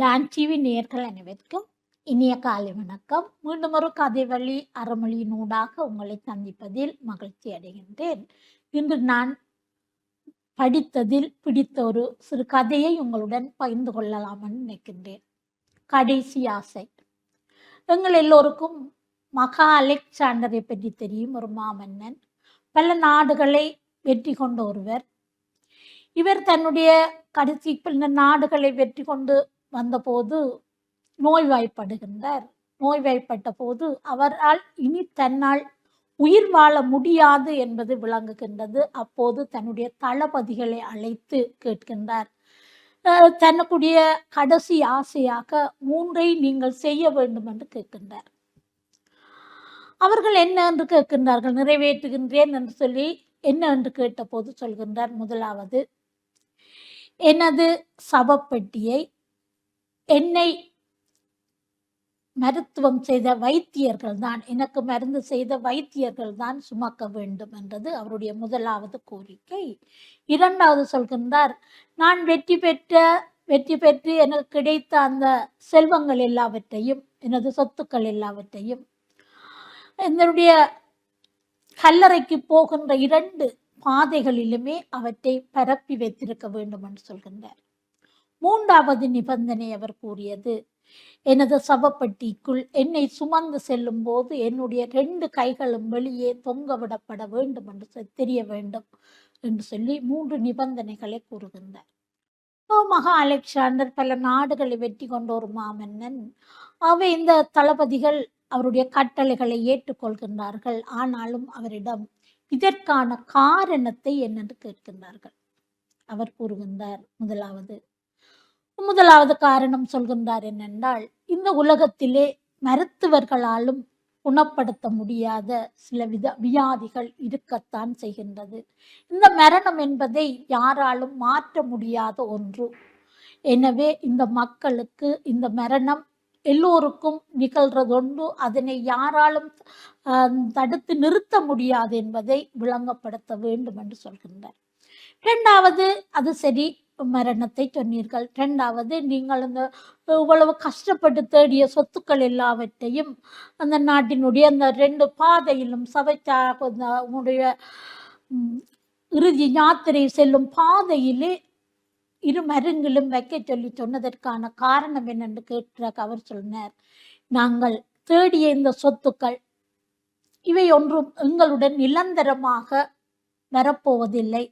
Don TV நேர்கள் அனைவருக்கும் இனிய காலை வணக்கம். மீண்டும் ஒரு கதை வழி அறமொழியினூடாக உங்களை சந்திப்பதில் மகிழ்ச்சி அடைகின்றேன். இன்று நான் படித்ததில் பிடித்த ஒரு சிறு கதையை உங்களுடன் பகிர்ந்து கொள்ளலாம் என்று நினைக்கின்றேன். கடைசி ஆசை. எங்கள் எல்லோருக்கும் மகா அலெக்சாண்டரை பற்றி தெரியும் ஒரு மாமன்னன். பல நாடுகளை வெற்றி கொண்ட ஒருவர். இவர் தன்னுடைய கடைசி பின்ன நாடுகளை வெற்றி கொண்டு வந்தபோது நோய்வாய்ப்படுகின்றார். நோய்வாய்ப்பட்ட போது அவரால் இனி தன்னால் உயிர் வாழ முடியாது என்பது விளங்குகின்றது. அப்போது தன்னுடைய தளபதிகளை அழைத்து கேட்கின்றார். அஹ் கடைசி ஆசையாக மூன்றை நீங்கள் செய்ய வேண்டும் என்று கேட்கின்றார். அவர்கள் என்ன என்று கேட்கின்றார்கள்? நிறைவேற்றுகின்றேன் என்று சொல்லி என்ன என்று கேட்டபோது சொல்கின்றார். முதலாவது எனது சவப்பெட்டியை என்னை மருத்துவம் செய்த வைத்தியர்கள் தான் எனக்கு மருந்து செய்த வைத்தியர்கள் தான் சுமக்க வேண்டும் என்றது அவருடைய முதலாவது கோரிக்கை. இரண்டாவது சொல்கின்றார் நான் வெற்றி பெற்ற வெற்றி பெற்று எனக்கு கிடைத்த அந்த செல்வங்கள் எல்லாவற்றையும் எனது சொத்துக்கள் எல்லாவற்றையும் என்னுடைய கல்லறைக்கு போகின்ற இரண்டு பாதைகளிலுமே அவற்றை பரப்பி வைத்திருக்க வேண்டும் என்று சொல்கின்றார். மூன்றாவது நிபந்தனை அவர் கூறியது எனது சவப்பட்டிக்குள் என்னை சுமந்து செல்லும் போது என்னுடைய ரெண்டு கைகளும் வெளியே தொங்க விடப்பட வேண்டும் என்று தெரிய வேண்டும் என்று சொல்லி மூன்று நிபந்தனைகளை கூறுகின்றார். ஓ மகா அலெக்சாண்டர் பல நாடுகளை வெற்றி கொண்ட ஒரு மாமன்னன். அவை இந்த தளபதிகள் அவருடைய கட்டளைகளை ஏற்றுக்கொள்கின்றார்கள். ஆனாலும் அவரிடம் இதற்கான காரணத்தை என்னென்று கேட்கின்றார்கள். அவர் கூறுகின்றார் முதலாவது முதலாவது காரணம் சொல்கின்றார் என்னென்றால் இந்த உலகத்திலே மருத்துவர்களாலும் குணப்படுத்த முடியாத சில வித வியாதிகள் இருக்கத்தான் செய்கின்றது. இந்த மரணம் என்பதை யாராலும் மாற்ற முடியாத ஒன்று. எனவே இந்த மக்களுக்கு இந்த மரணம் எல்லோருக்கும் நிகழ்றதொன்று. அதனை யாராலும் தடுத்து நிறுத்த முடியாது என்பதை விளங்கப்படுத்த வேண்டும் என்று சொல்கின்றார். இரண்டாவது அது சரி மரணத்தை சொன்னீர்கள் ரெண்டாவது நீங்கள் அந்த இவ்வளவு கஷ்டப்பட்டு தேடிய சொத்துக்கள் எல்லாவற்றையும் அந்த நாட்டினுடைய அந்த ரெண்டு பாதையிலும் சபைச்சாக அந்த இறுதி யாத்திரை செல்லும் பாதையிலே இரு மருங்கிலும் வைக்க சொல்லி சொன்னதற்கான காரணம் என்னென்று கேட்ட அவர் சொன்னார். நாங்கள் தேடிய இந்த சொத்துக்கள் இவை ஒன்றும் எங்களுடன் நிரந்தரமாக வரப்போவதில்லை.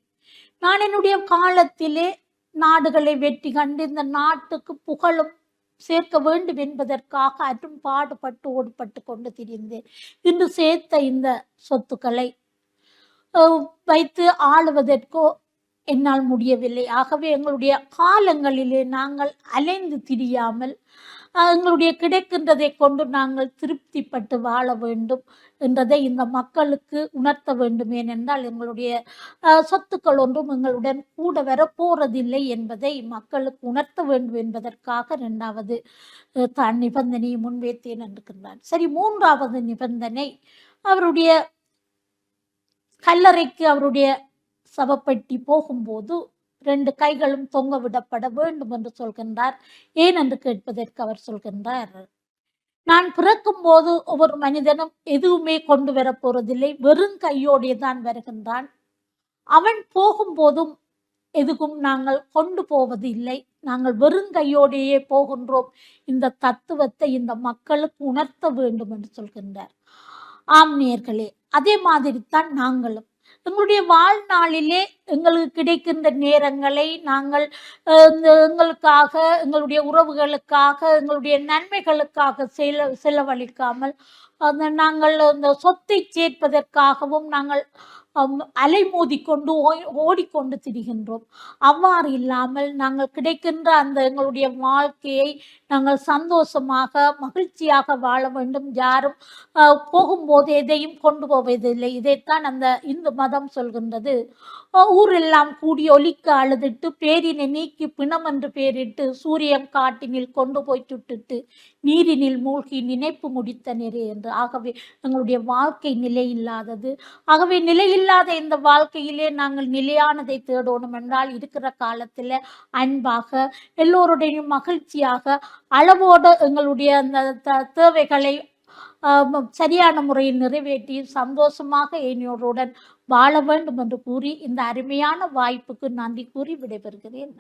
நான் என்னுடைய காலத்திலே நாடுகளை வெற்றி கண்டு இந்த நாட்டுக்கு புகழும் சேர்க்க வேண்டும் என்பதற்காக அரும் பாடுபட்டு ஓடுபட்டு கொண்டு திரிந்தேன். இன்று சேர்த்த இந்த சொத்துக்களை வைத்து ஆளுவதற்கோ என்னால் முடியவில்லை. ஆகவே எங்களுடைய காலங்களிலே நாங்கள் அலைந்து திரியாமல் எங்களுடைய கிடைக்கின்றதை கொண்டு நாங்கள் திருப்திப்பட்டு வாழ வேண்டும் என்றதை இந்த மக்களுக்கு உணர்த்த வேண்டும். ஏனென்றால் எங்களுடைய சொத்துக்கள் ஒன்றும் எங்களுடன் கூட வரப்போறதில்லை என்பதை மக்களுக்கு உணர்த்த வேண்டும் என்பதற்காக இரண்டாவது தான் நிபந்தனையை முன்வைத்தேன் என்றிருக்கின்றார் சரி மூன்றாவது நிபந்தனை அவருடைய கல்லறைக்கு அவருடைய சவப்பெட்டி போகும்போது ரெண்டு கைகளும் தொங்க விடப்பட வேண்டும் என்று சொல்கின்றார். ஏன் என்று கேட்பதற்கு அவர் சொல்கின்றார். நான் பிறக்கும் போது ஒவ்வொரு மனிதனும் எதுவுமே கொண்டு வரப் போறதில்லை. வெறும் கையோடே தான் வருகின்றான். அவன் போகும்போதும் எதுவும் நாங்கள் கொண்டு போவது இல்லை நாங்கள் வெறும் கையோடையே போகின்றோம். இந்த தத்துவத்தை இந்த மக்களுக்கு உணர்த்த வேண்டும் என்று சொல்கின்றார். ஆம் நேர்களே அதே மாதிரி தான் நாங்களும். எங்களுடைய வாழ்நாளிலே எங்களுக்கு கிடைக்கின்ற நேரங்களை நாங்கள் எங்களுக்காக எங்களுடைய உறவுகளுக்காக எங்களுடைய நன்மைகளுக்காக செல செலவழிக்காமல் அந்த நாங்கள் அந்த சொத்தை சேர்ப்பதற்காகவும் நாங்கள் அலைமோதி கொண்டு ஓடிக்கொண்டு திரிகின்றோம். அவ்வாறு இல்லாமல் நாங்கள் கிடைக்கின்ற அந்த எங்களுடைய வாழ்க்கையை நாங்கள் சந்தோஷமாக மகிழ்ச்சியாக வாழ வேண்டும். யாரும் போகும்போது எதையும் கொண்டு போவதில்லை. இதைத்தான் அந்த இந்து மதம் சொல்கின்றது. ஊரெல்லாம் கூடி ஒலிக்க அழுதுட்டு பேரினை நீக்கி பிணம் என்று பேரிட்டு சூரியன் காட்டினில் கொண்டு போய் சுட்டுட்டு நீரினில் மூழ்கி நினைப்பு முடித்த நிறை என்று. ஆகவே எங்களுடைய வாழ்க்கை நிலையில்லாதது. ஆகவே நிலையில்லாத இந்த வாழ்க்கையிலே நாங்கள் நிலையானதை தேடணும் என்றால் இருக்கிற காலத்தில் அன்பாக எல்லோருடையும் மகிழ்ச்சியாக அளவோடு எங்களுடைய அந்த த- தேவைகளை சரியான முறையில் நிறைவேற்றி சந்தோஷமாக என்னோருடன் வாழ வேண்டும் என்று கூறி இந்த அருமையான வாய்ப்புக்கு நன்றி கூறி விடைபெறுகிறேன்.